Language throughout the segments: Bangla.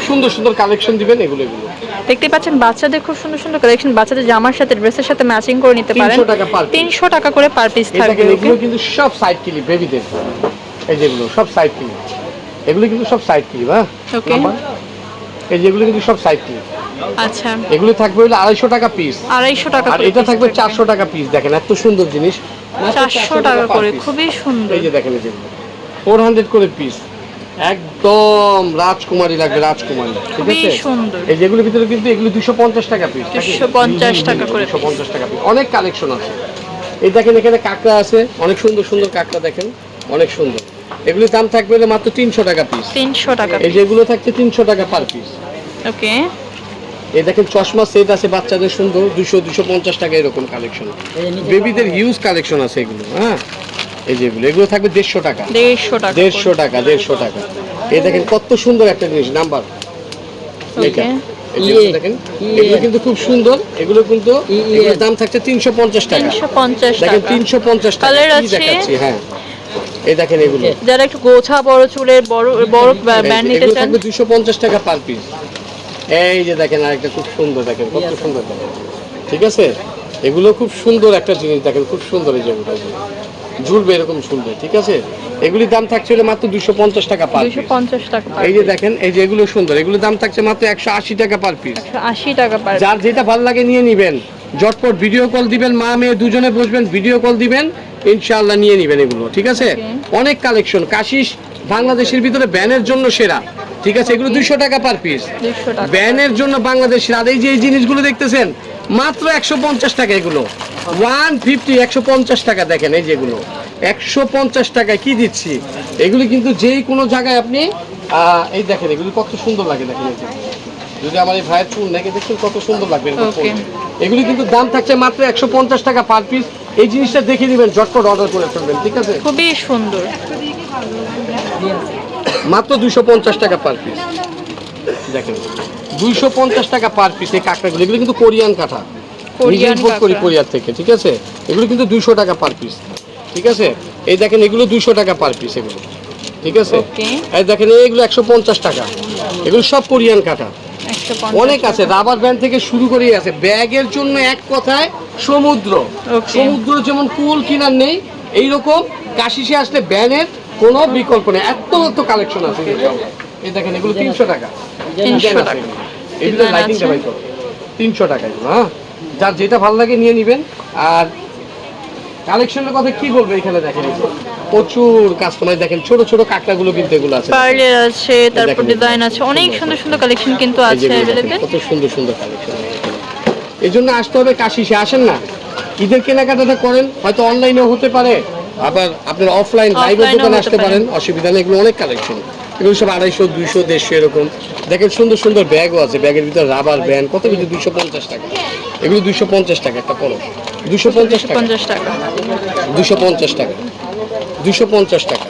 খুব সুন্দর সুন্দর কালেকশন দিবেন এগুলো এগুলো। দেখতে পাচ্ছেন বাচ্চাদের খুব সুন্দর সুন্দর কালেকশন বাচ্চাদের জামার সাথে ড্রেসের সাথে ম্যাচিং করে নিতে পারেন। 300 টাকা piece। তিনশো টাকা করে পার পিস থাকবে এগুলো কিন্তু সব সাইড ক্লিপ বেবিদের এই যেগুলো সব সাইড ক্লিপ এগুলো কিন্তু সব সাইড ক্লিপ হ্যাঁ? ওকে এই যেগুলো কিন্তু সব সাইড ক্লিপ আচ্ছা। এগুলো থাকবে হলো আড়াইশো টাকা পিস আড়াইশো টাকা আর এটা থাকবে চারশো টাকা পিস দেখেন এত সুন্দর জিনিস। চারশো টাকা করে খুবই সুন্দর। এই যে দেখেন এই যেগুলো ফোর হান্ড্রেড করে পিস একদম রাজকুমারী লাগবে রাজকুমারী ঠিক আছে? সুন্দর। এই যেগুলোর ভিতরে কিন্তু এগুলো দুশো পঞ্চাশ টাকা পিস 250 টাকা করে দুশো পঞ্চাশ টাকা পিস অনেক কালেকশন আছে। এই দেখেন এখানে কাঁকড়া আছে অনেক সুন্দর সুন্দর কাঁকড়া দেখেন অনেক সুন্দর। এগুলোর দাম থাকবে মাত্র তিনশো টাকা পিস তিনশো টাকা এই যেগুলো থাকছে তিনশো টাকা পার পিস ওকে। এই দেখেন চশমা সেট আছে বাচ্চাদের সুন্দর দুশো দুশো পঞ্চাশ টাকা এরকম কালেকশন বেবিদের হিউজ কালেকশন আছে এগুলো হ্যাঁ? এই যেগুলো এগুলো থাকবে দেড়শো টাকা। দেড়শো টাকা দেড়শো টাকা দেড়শো টাকা। এই দেখেন কত সুন্দর একটা জিনিস নাম্বার। যে দেখেন এগুলো কিন্তু খুব সুন্দর এগুলো কিন্তু এগুলোর দাম থাকছে তিনশো পঞ্চাশ টাকা। তিনশো পঞ্চাশ দেখেন টাকা। তিনশো পঞ্চাশ টাকা Colour কি আছে? দেখাচ্ছি হ্যাঁ। এই দেখেন এগুলো। যারা একটু গোছা বড় চুলের বড় বড় ব্যান্ড নিতে চান? থাকবে দুশো পঞ্চাশ টাকা পার পিস এই যে দেখেন আরেকটা খুব সুন্দর দেখেন কত সুন্দর দেখেন। ঠিক আছে? এগুলো খুব সুন্দর একটা জিনিস দেখেন খুব সুন্দর এই যেগুলো ঝুলবে এরকম ঝুলবে ঠিক আছে? এগুলির দাম থাকছে হলো মাত্র দুশো পঞ্চাশ টাকা পার দুশো পঞ্চাশ টাকা এই যে দেখেন এই যে এগুলো সুন্দর এগুলোর দাম থাকছে মাত্র একশো আশি টাকা পার পিস আশি টাকা পার যার যেটা ভালো লাগে নিয়ে নিবেন। জটপট ভিডিও কল দিবেন মা মেয়ে দুজনে বসবেন ভিডিও কল দিবেন ইনশাআল্লাহ নিয়ে নিবেন এগুলো ঠিক আছে? অনেক কালেকশন কাশিস বাংলাদেশের ভিতরে ব্যানের জন্য সেরা ঠিক আছে? এগুলো দুইশো টাকা পার পিস ব্যানের জন্য বাংলাদেশের আর এই যে এই জিনিসগুলো দেখতেছেন মাত্র একশো পঞ্চাশ টাকা এগুলো। ওয়ান ফিফটি একশো পঞ্চাশ টাকা দেখেন এই যেগুলো। একশো পঞ্চাশ টাকায় কি দিচ্ছি? এগুলো কিন্তু যেই কোনো জায়গায় আপনি এই দেখেন এগুলো কত সুন্দর লাগে দেখেন যদি আমার এই ভাইয়ের চুল নাকি দেখছেন কত সুন্দর লাগবে। এগুলি কিন্তু দাম থাকছে মাত্র একশো পঞ্চাশ টাকা পার পিস এই জিনিসটা দেখে নেবেন ঝটপট অর্ডার করে ফেলবেন ঠিক আছে? খুবই সুন্দর। মাত্র দুশো পঞ্চাশ টাকা পার পিস দেখেন। দুইশো পঞ্চাশ টাকা পার পিস এই কাঁকড়াগুলো এগুলো কিন্তু কোরিয়ান কাঁঠা ইম্পোর্ট করি কোরিয়ার থেকে ঠিক আছে? এগুলো কিন্তু দুইশো টাকা পার পিস ঠিক আছে? এই দেখেন এগুলো দুইশো টাকা পার পিস এগুলো। ঠিক আছে? এই দেখেন এইগুলো একশো পঞ্চাশ টাকা। এগুলো সব কোরিয়ান কাঁটা অনেক আছে রাবার ব্যান্ড থেকে শুরু করেই আছে। ব্যাগের জন্য এক কথায় সমুদ্র। সমুদ্র যেমন কুল কিনার নেই এইরকম কাশিসে আসলে ব্যানের কোনো বিকল্প নেই। এত এত কালেকশন আছে। এই দেখেন এগুলো তিনশো টাকা। 300 টাকা। এগুলো লাইটিং আছে। দেখাই তিনশো টাকা এগুলো হ্যাঁ? যার যেটা ভালো লাগে নিয়ে নেবেন। আর কালেকশনের কথা কি বলব এখানে দেখেন প্রচুর কাস্টমার দেখেন ছোট ছোট কাঁকড়াগুলো কিন্তু এগুলো আছে। পার্লের আছে তারপর ডিজাইন আছে। অনেক সুন্দর সুন্দর কালেকশন কিন্তু আছে কত সুন্দর সুন্দর কালেকশন এই জন্য আসতে হবে কাশিসে আসেন না। ঈদের কেনাকাটাটা করেন হয়তো অনলাইনেও হতে পারে। আবার আপনার অফলাইন লাইভের দোকানে আসতে পারেন অসুবিধা নেই। এগুলো অনেক কালেকশন এগুলো সব আড়াইশো দুইশো দেড়শো এরকম। দেখেন সুন্দর সুন্দর ব্যাগও আছে ব্যাগের ভিতরে রাবার ব্যান্ড কত কিছু দুইশো পঞ্চাশ টাকা। এগুলো দুইশো পঞ্চাশ টাকা একটা পরশ দুশো পঞ্চাশ টাকা। পঞ্চাশ টাকা। দুশো পঞ্চাশ টাকা। দুশো পঞ্চাশ টাকা।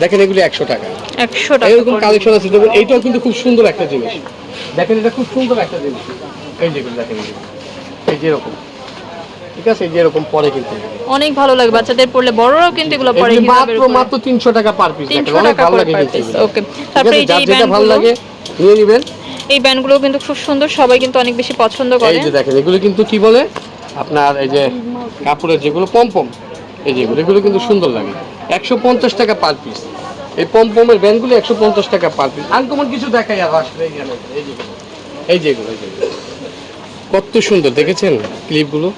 দেখেন এগুলো একশো টাকা। একশো টাকা এরকম কালেকশন আছে। দেখুন এইটাও কিন্তু খুব সুন্দর একটা জিনিস। দেখেন এটা খুব সুন্দর একটা জিনিস। এই যেগুলো দেখেন এই যেগুলো। যে ঠিক আছে? এই যে এরকম পরে কিন্তু। অনেক ভালো লাগে বাচ্চাদের পড়লে বড়রাও কিন্তু এগুলো পরে মাত্র মাত্র তিনশো টাকা পার পিস 300 টাকা এগুলো। okay. ঠিক তারপরে এই যে যেটা ভালো লাগে নিয়ে নেবেন। এই ব্যান্ডগুলো কিন্তু খুব সুন্দর সবাই কিন্তু অনেক বেশি পছন্দ করে। এই যে দেখেন এগুলো কিন্তু কি বলে? আপনার এই যে কাপড়ের যেগুলো পমপম এই যেগুলো এগুলো কিন্তু সুন্দর লাগে। একশো পঞ্চাশ টাকা পার পিস এই পমপমের ব্যান্ডগুলো একশো পঞ্চাশ টাকা পার পিস আনকমন কিছু দেখাই আর আসলে এই যেগুলো এই যেগুলো কত সুন্দর দেখেছেন ক্লিপগুলো.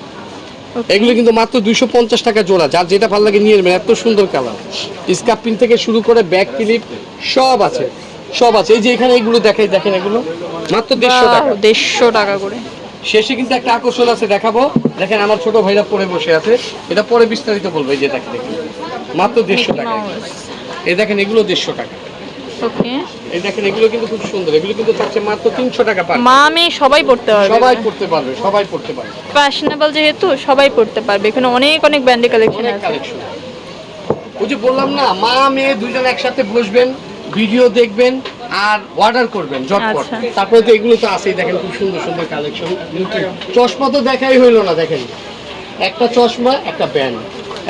এগুলো কিন্তু মাত্র দুইশো পঞ্চাশ টাকা জোড়া। যার যেটা ভালো লাগে নিয়ে নেবেন এত সুন্দর কালার। স্কার্পিন থেকে শুরু করে ব্যাক ক্লিপ সব আছে সব আছে। এই যে এখানে এগুলো দেখাই দেখেন এগুলো। মাত্র দেড়শো টাকা। দেড়শো টাকা করে। শেষে কিন্তু একটা আকর্ষণ আছে দেখাবো। দেখেন আমার ছোট ভাইরা পরে বসে আছে। এটা পরে বিস্তারিত বলব এই যে দেখেন মাত্র দেড়শো টাকা। এই দেখেন এগুলো দেড়শো টাকা। ওকে। এই দেখেন এগুলো কিন্তু খুব সুন্দর। এগুলো কিন্তু থাকছে মাত্র তিনশো টাকা পার মা মেয়ে সবাই পড়তে পারবে। সবাই পড়তে পারবে সবাই পড়তে পারবে। ফ্যাশনেবল যেহেতু সবাই পড়তে পারবে। এখানে অনেক অনেক ব্র্যান্ডের কালেকশন আছে। কালেকশন ওই যে বললাম না মা মেয়ে দুজন একসাথে বসবেন ভিডিও দেখবেন আর অর্ডার করবেন ঝটপট। আচ্ছা। তারপরে তো এগুলো তো আছেই দেখেন খুব সুন্দর সুন্দর কালেকশন চশমা তো দেখাই হইল না দেখেন। একটা চশমা একটা ব্যান্ড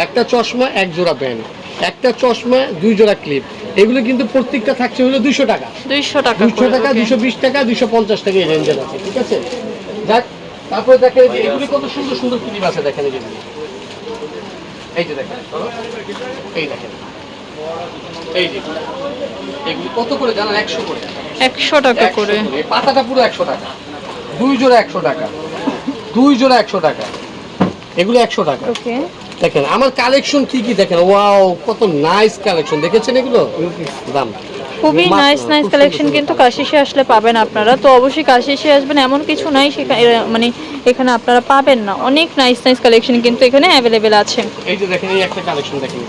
একটা চশমা এক জোড়া ব্যান্ড একটা চশমা দুই জোড়া ক্লিপ এগুলো কিন্তু প্রত্যেকটা থাকছে হলো দুইশো টাকা। দুইশো টাকা দুইশো টাকা. দুইশো বিশ টাকা দুইশো পঞ্চাশ টাকা এই রেঞ্জের আছে ঠিক আছে? যাক তারপরে দেখেন যে এগুলি কত সুন্দর সুন্দর ক্লিপ আছে দেখেন এই এই যে দেখেন এই দেখেন। এই যে। এগুলি কত করে জানেন? একশো করে। একশো টাকা করে। পাতাটা পুরো একশো টাকা। দুই জোড়া একশো টাকা। দুই জোড়া একশো টাকা। এগুলো একশো টাকা। ওকে দেখেন আমার কালেকশন কি কি দেখেন? ওয়াও কত নাইস কালেকশন দেখেছেন এগুলো? দাম। খুবই নাইস নাইস কালেকশন কিন্তু কাশিসে আসলে পাবেন আপনারা। তো অবশ্যই কাশিসে আসবেন এমন কিছু নাই সেখানে মানে এখানে আপনারা পাবেন না। অনেক নাইস নাইস কালেকশন কিন্তু এখানে অ্যাভেলেবেল আছে। এই যে দেখেন এই একটা কালেকশন দেখেন।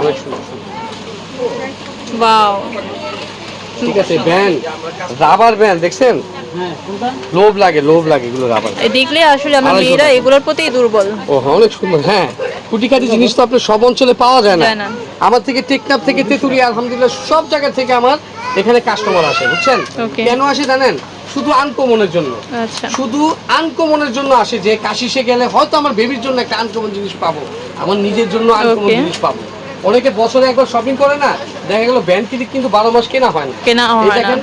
অনেক সুন্দর। সুন্দর। ওয়াও ঠিক আছে ব্যান্ড রাবার ব্যান্ড দেখছেন? লোভ লাগে লোভ লাগে এগুলো রাবার দেখলে আসলে আমার মেয়েরা এগুলোর প্রতি দুর্বল। ও হ্যাঁ, অনেক সুন্দর। হ্যাঁ কুটিকাটি জিনিস তো আপনার সব অঞ্চলে পাওয়া যায় না। আমার থেকে টেকনাফ থেকে তেতুরি আলহামদুলিল্লাহ সব জায়গা থেকে আমার এখানে কাস্টমার আসে বুঝছেন? কেন আসে জানেন? শুধু আনকমনের জন্য। আচ্ছা। শুধু আনকমনের জন্য আসে যে কাশিসে গেলে হয়তো আমার বেবির জন্য একটা আনকমন জিনিস পাবো। আমার নিজের জন্য আনকমন জিনিস পাবো। অনেকে বছরে একবার শপিং করে না দেখা গেল ব্যান্ড কিলিক কিন্তু বারো মাস কেনা হয় না। কেনা হয় না। দেখেন,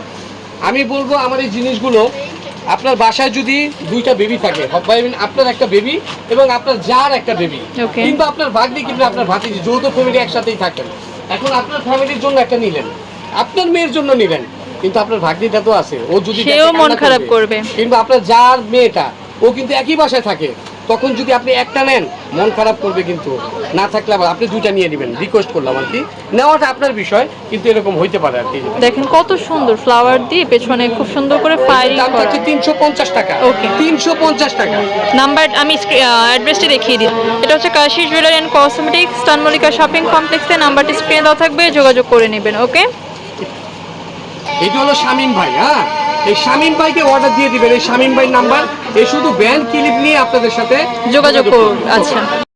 আমি বলব আমার এই জিনিসগুলো আপনার বাসায় যদি দুইটা বেবি থাকে আপনার একটা বেবি এবং আপনার যার একটা বেবি. কিংবা আপনার ভাগ্নি কিংবা আপনার ভাতিজি যৌথ ফ্যামিলি একসাথেই থাকেন। এখন আপনার ফ্যামিলির জন্য একটা নিলেন আপনার মেয়ের জন্য নিলেন কিন্তু আপনার ভাগ্নিটা তো আছে। ও যদি সেও মন খারাপ করবে। কিংবা আপনার যার মেয়েটা ও কিন্তু একই বাসায় থাকে। তখন যদি আপনি একটা নেন মন খারাপ করবে কিন্তু। না থাকলে আবার আপনি দুইটা নিয়ে নেবেন। রিকোয়েস্ট করলাম আর কি। নেওয়াটা আপনার বিষয় কিন্তু এরকম হইতে পারে আর কি। দেখেন কত সুন্দর ফ্লাওয়ার দিয়ে পেছনে খুব সুন্দর করে ফায়ারিং দামটা হচ্ছে তিনশো পঞ্চাশ টাকা। ওকে তিনশো পঞ্চাশ টাকা। নাম্বার আমি অ্যাড্রেসটি দেখিয়ে দিই এটা হচ্ছে কাশি জুয়েলারি অ্যান্ড কসমেটিক্স স্টানমল্লিকা শপিং কমপ্লেক্সে নাম্বারটি স্ক্রিনে দেওয়া থাকবে যোগাযোগ করে নেবেন ওকে এটা হলো শামিম ভাই হ্যাঁ? এই শামিম ভাইকে অর্ডার দিয়ে দিবেন। এই শামিম ভাই নাম্বার এই শুধু ব্যান্ড ক্লিপ নিয়ে আপনাদের সাথে যোগাযোগ করুন। আচ্ছা।